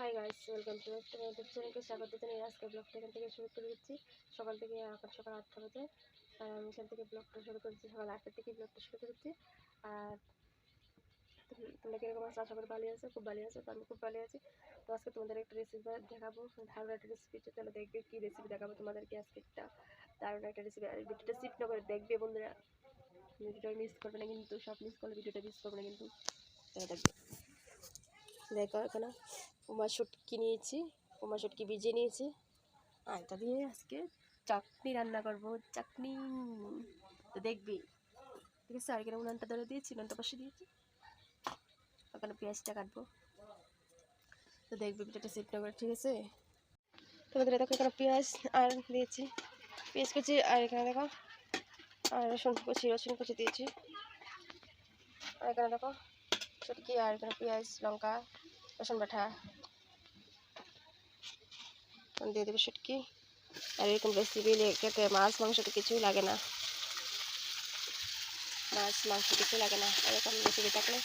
Hi guys welcome to YouTube চ্যানেলকে স্বাগত জানিয়ে আজকে ব্লগটা এখান থেকে শুরু করে দিচ্ছি। সকাল থেকে এখন সকাল আটটা বাজে। আর আমি এখান থেকে ব্লগটা শুরু করেছি সকাল আটটা থেকে ব্লগটা শুরু করেছি আর তোম- তোমরা কীরকম আছো? আশা করি ভালো আছে, খুব ভালো আছে, তো আমি খুব ভালো আছি। তো আজকে তোমাদের একটা রেসিপি দেখাবো, দারুণ একটা রেসিপি তাহলে দেখবে কী রেসিপি দেখাবো তোমাদেরকে আজকে একটা দারুণ একটা রেসিপি আর ভিডিওটা সিপ না করে দেখবে বন্ধুরা। ভিডিওটা মিস করবে না কিন্তু, সব মিস করলে ভিডিওটা মিস করবে না কিন্তু। দেখবে দেখো এখানে। উমা শুটকি নিয়েছি উমা শুটকি ভিজিয়ে নিয়েছি। আর এটা দিয়ে আজকে চাটনি রান্না করব, চাটনি। তো দেখবি, ঠিক আছে, আর এখানে উনানটা ধরে দিয়েছি উনানটা পাশে দিয়েছি। ওখানে পেঁয়াজটা কাটবো। তো দেখবি এটা সেট করে, ঠিক আছে? তোমাদের দেখো এখানে পেঁয়াজ আর দিয়েছি। পেঁয়াজ কুচি আর এখানে দেখো, আর রসুন কুচি রসুন কুচি দিয়েছি। আর এখানে দেখো শুটকি, আর এখানে পেঁয়াজ, লঙ্কা, রসুন বাটা। দিয়ে দেবে শুটকি আর এরকম রেসিপি খেতে মাছ মাংস তো কিছুই লাগে না মাছ মাংস কিছু লাগে না এরকম রেসিপি থাকলে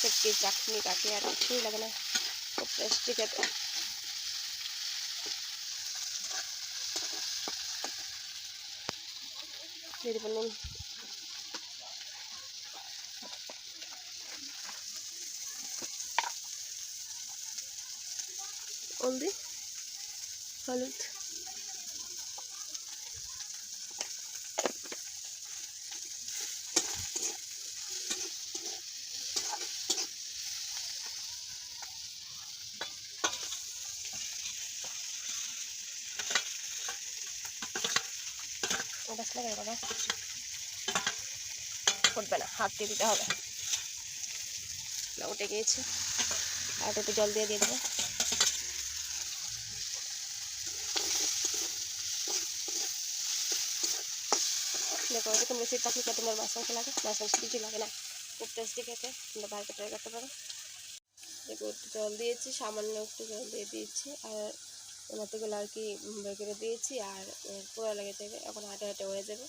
শুটকি চাটনি কাটে আর কিছুই লাগে না খুব টেস্টি খেতে হলদি হলুদ। বাস বাবা উঠবে না, হাত দিয়ে দিতে হবে। উঠে গিয়েছে। আর একটু জল দিয়ে দিয়ে দেবো। দেখো এরকম রেসিপি থাকলে তোমার মাছ মাংস লাগে মাছ মাংস কিছু লাগে না। খুব টেস্টি খেতে, তোমরা বাড়িতে ট্রাই করতে পারো। দেখো, একটু জল দিয়েছি, সামান্য একটু জল দিয়ে দিয়েছি, আর ওনাতেগুলো আর কি বের করে দিয়েছি, আর পোড়া লেগে যাবে, এখন হাঁটে হাঁটে হয়ে যাবে।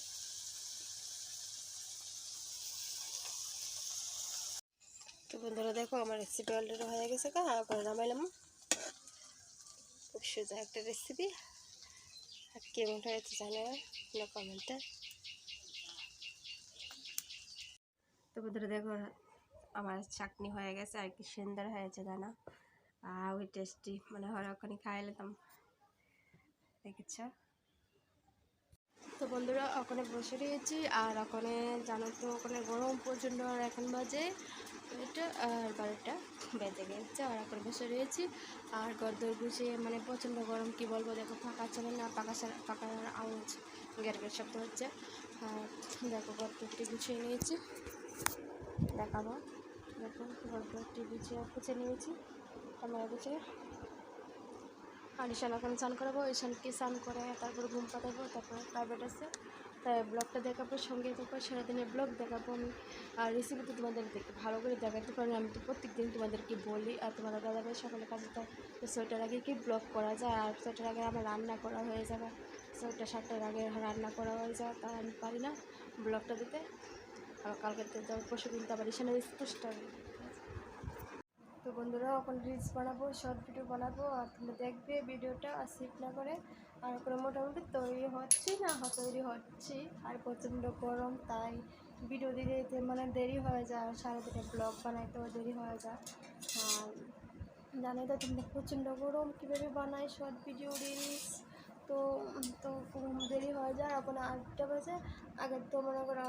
তো বন্ধুরা, দেখো, আমার রেসিপি অলরেডি হয়ে গেছে কা করে নামাইলাম খুব সোজা একটা রেসিপি আর কেমন হয়েছে জানে? না কমেন্টে তো বন্ধুরা দেখো, আমার চাটনি হয়ে গেছে, আর কি সুন্দর হয়েছে, জানা? আর ওই টেস্টি মানে হয় ওখানে খাই নিতাম। দেখেছ? তো বন্ধুরা, ওখানে বসে রয়েছি, আর ওখানে জানো তো, ওখানে গরম প্রচণ্ড, আর এখন বাজে এটা, আর বারোটা বেজে গেছে, আর এখন বসে রয়েছি। আর গদ্দর গুছিয়ে মানে প্রচণ্ড গরম, কি বলব, দেখো, ফাঁকা চলে না পাকা পাকার আওয়াজ গ্যার গ্যার শব্দ হচ্ছে। আর দেখো গদ্দরটি গুছিয়ে নিয়েছি। দেখাবো। দেখো গদ্দরটি গুছিয়ে গুছিয়ে নিয়েছি। আমরা গুছিয়ে আর ঈশান এখন স্নান করাবো। ঈশানকে স্নান করে তারপর ঘুম পাঠাবো তারপর প্রাইভেট আছে। তাই ব্লগটা দেখাবো, সঙ্গে থাকব। সারাদিনের ব্লগ দেখাবো আমি। আর রেসিপি তো তোমাদের ভালো করে দেখাতে পারি আমি তো প্রত্যেক দিন তোমাদেরকে বলি আর তোমাদের দাদাভাই সকালে কাজে তো ছয়টার আগে কি ব্লগ করা যায়? আর সোয়েটার আগে আমার রান্না করা হয়ে যাবে। সোয়েটার সাতটার আগে রান্না করা হয়ে যাবে। তাই আমি পারি না ব্লগটা দিতে। আর কালকে তো পরশু দিন তো আবার ঈশানের তো বন্ধুরা, এখন রিলস বানাবো শর্ট ভিডিও বানাবো, আর তোমরা দেখবে ভিডিওটা আর সিট না করে আর এখন মোটামুটি তৈরি হচ্ছে না তৈরি হচ্ছে। আর প্রচণ্ড গরম, তাই ভিডিও দিতে দিতে মানে দেরি হয়ে যায়, আর সারাদিনে ব্লগ বানাইতেও দেরি হয়ে যায়। আর জানি তো তোমরা প্রচণ্ড গরম, কীভাবে বানাই শর্ট ভিডিও রিলস তো তো দেরি হয়ে যায়, এখন আটটা বাজে। আগে তো মনে করো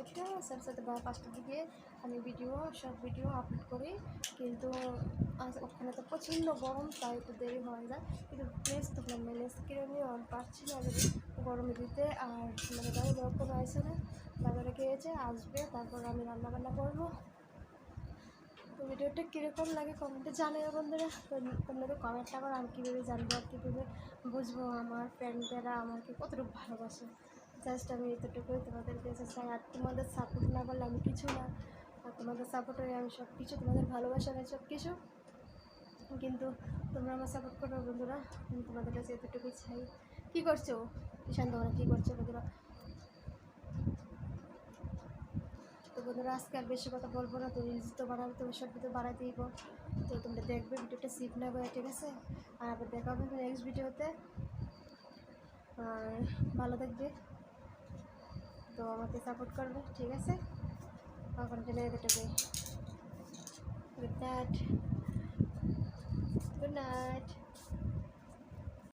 ছয়টা সাড়ে সাতটা বা পাঁচটার দিকে আমি ভিডিও সব ভিডিও আপলোড করি। কিন্তু ওখানে তো প্রচণ্ড গরম, তাই একটু দেরি হয়ে যায় কিন্তু প্লিজ তোমরা ম্যানেজ করে আমি পারছি না গরমে দিতে। আর মানে গাড়ি কোনো আসে না, বাজারে খেয়েছে আসবে, তারপর আমি রান্না বান্না করব। তো ভিডিওটা কীরকম লাগে কমেন্টে জানিও বন্ধুরা। তো তো কমেন্টটা করো আমি কীভাবে জানব আর কীভাবে বুঝব আমার ফ্রেন্ডেরা আমাকে কতটুকু ভালোবাসে। জাস্ট আমি এতটুকুই তোমাদের কাছে চাই। আর তোমাদের সাপোর্ট না করলে আমি কিছু না। আর তোমাদের সাপোর্ট হয়ে আমি সব কিছু তোমাদের ভালোবাসা নেই সব কিছু। কিন্তু তোমরা আমার সাপোর্ট করো বন্ধুরা, আমি তোমাদের কাছে এতটুকুই চাই। কী করছ? ঈশান, তোমরা কী করছ বন্ধুরা? তো বন্ধুরা, আজকে আর বেশি কথা বলব না। তো রিলস তো বানাবো তো সব তো বানাতেই তো তোমরা দেখবে ভিডিওটা সিপ না করে, ঠিক আছে? আর আবার দেখা হবে নেক্সট ভিডিওতে আর ভালো থাকবে। তো আমাকে সাপোর্ট করবে ঠিক আছে? এখন জেনে দেবে গুড নাইট গুড নাইট